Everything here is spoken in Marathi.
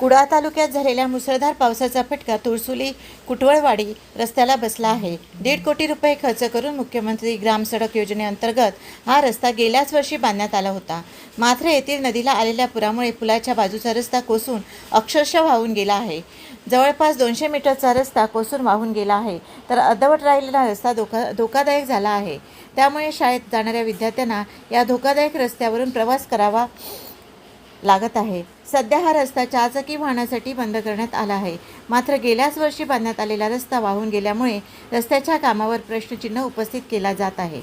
कुडाळ तालुक्यात झालेल्या मुसळधार पावसाचा फटका तुळसुली कुटवळवाडी रस्त्याला बसला आहे. दीड कोटी रुपये खर्च करून मुख्यमंत्री ग्राम सडक योजनेअंतर्गत हा रस्ता गेल्याच वर्षी बांधण्यात आला होता. मात्र येथील नदीला आलेल्या पुरामुळे पुलाच्या बाजूचा रस्ता कोसून अक्षरशः वाहून गेला आहे. जवळपास दोनशे मीटरचा रस्ता कोसून वाहून गेला आहे. तर अर्धवट राहिलेला रस्ता धोका धोकादायक झाला आहे. त्यामुळे शाळेत जाणाऱ्या विद्यार्थ्यांना या धोकादायक रस्त्यावरून प्रवास करावा लागत आहे. सध्या हा रस्ता चारचाकी वाहनासाठी बंद करण्यात आला आहे. मात्र गेल्याच वर्षी बांधण्यात आलेला रस्ता वाहून गेल्यामुळे रस्त्याच्या कामावर प्रश्नचिन्ह उपस्थित केला जात आहे.